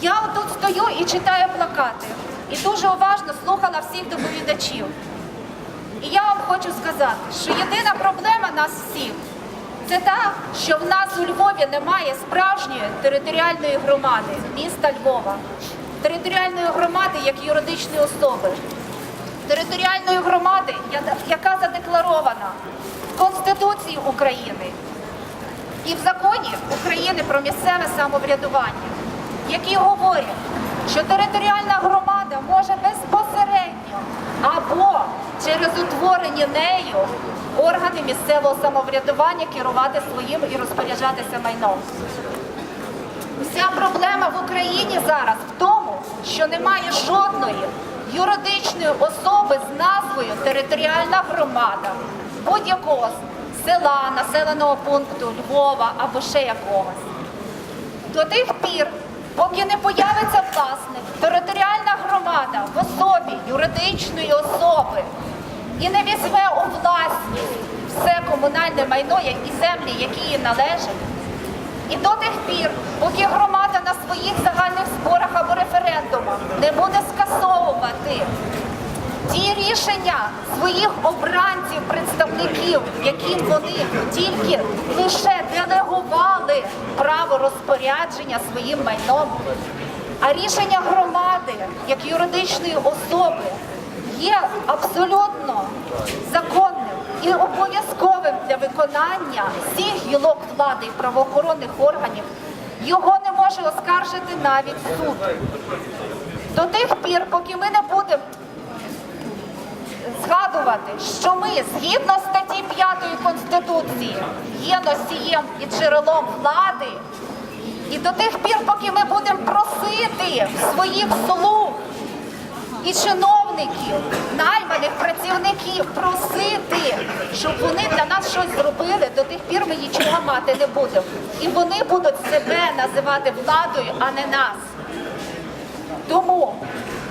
Я тут стою і читаю плакати, і дуже уважно слухала всіх доповідачів. І я вам хочу сказати, що єдина проблема нас всіх це та, що в нас у Львові немає справжньої територіальної громади міста Львова, територіальної громади як юридичної особи, територіальної громади, яка задекларована в Конституції України і в законі України про місцеве самоврядування, які говорять, що територіальна громада може безпосередньо або через утворені нею органи місцевого самоврядування керувати своїм і розпоряджатися майном. Вся проблема в Україні зараз в тому, що немає жодної юридичної особи з назвою територіальна громада будь-якого села, населеного пункту Львова або ще якогось. До тих пір, поки не появиться власник, територіальна громада в особі юридичної особи і не візьме у власність все комунальне майно і землі, які їй належать, і до тих пір, поки громада на своїх загальних зборах або референдумах не буде скасовувати ті рішення своїх обранців, представників, яким вони тільки лише делегували право розпорядження своїм майном, а рішення громади як юридичної особи є абсолютно законним і обов'язковим для виконання всіх гілок влади і правоохоронних органів, його не може оскаржити навіть суд. До тих пір, поки ми не будемо згадувати, що ми згідно статті 5 Конституції є носієм і джерелом влади, і до тих пір, поки ми будемо просити своїх слуг і чиновників, найманих працівників просити, щоб вони для нас щось зробили, до тих пір ми нічого мати не будемо. І вони будуть себе називати владою, а не нас. Тому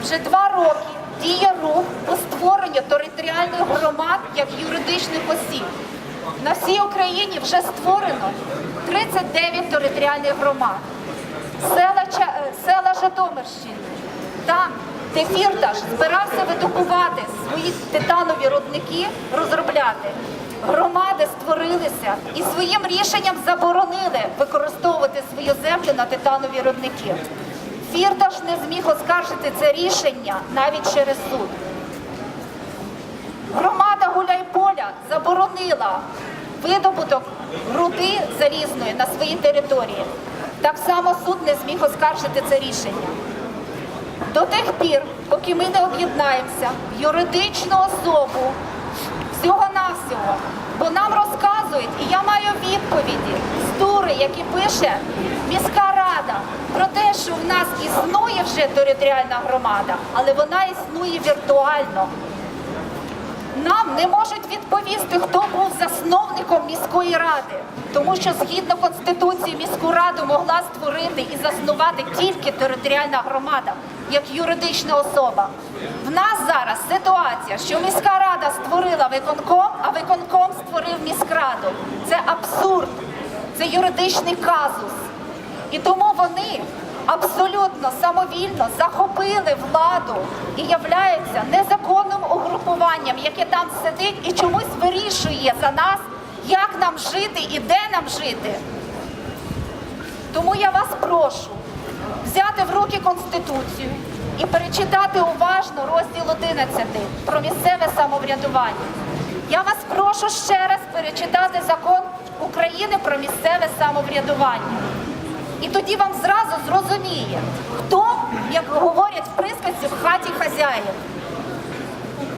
вже два роки діє рух по створенню територіальних громад як юридичних осіб. На всій Україні вже створено 39 територіальних громад. Села, е, села Житомирщини. Там, де збирався видобувати свої титанові рудники, розробляти. Громади створилися і своїм рішенням заборонили використовувати свою землю на титанові рудники. Фірташ не зміг оскаржити це рішення навіть через суд. Громада Гуляйполя заборонила видобуток руди залізної на своїй території. Так само суд не зміг оскаржити це рішення. До тих пір, поки ми не об'єднаємося в юридичну особу всього-навсього, бо нам розказують, і я маю відповіді з тури, які пише міська рада, про те, що в нас існує вже територіальна громада, але вона існує віртуально. Нам не можуть відповісти, хто був засновником міської ради, тому що згідно конституції міську раду могла створити і заснувати тільки територіальна громада як юридична особа. В нас зараз ситуація, що міська рада створила виконком, а виконком створив міськраду. Це абсурд, це юридичний казус. І тому вони абсолютно самовільно захопили владу і являються незаконним угрупуванням, яке там сидить і чомусь вирішує за нас, як нам жити і де нам жити. Тому я вас прошу взяти в руки Конституцію і перечитати уважно розділ 11 про місцеве самоврядування. Я вас прошу ще раз перечитати закон України про місцеве самоврядування. І тоді вам зразу зрозуміє, хто, як говорять в присказці, в хаті хазяїн.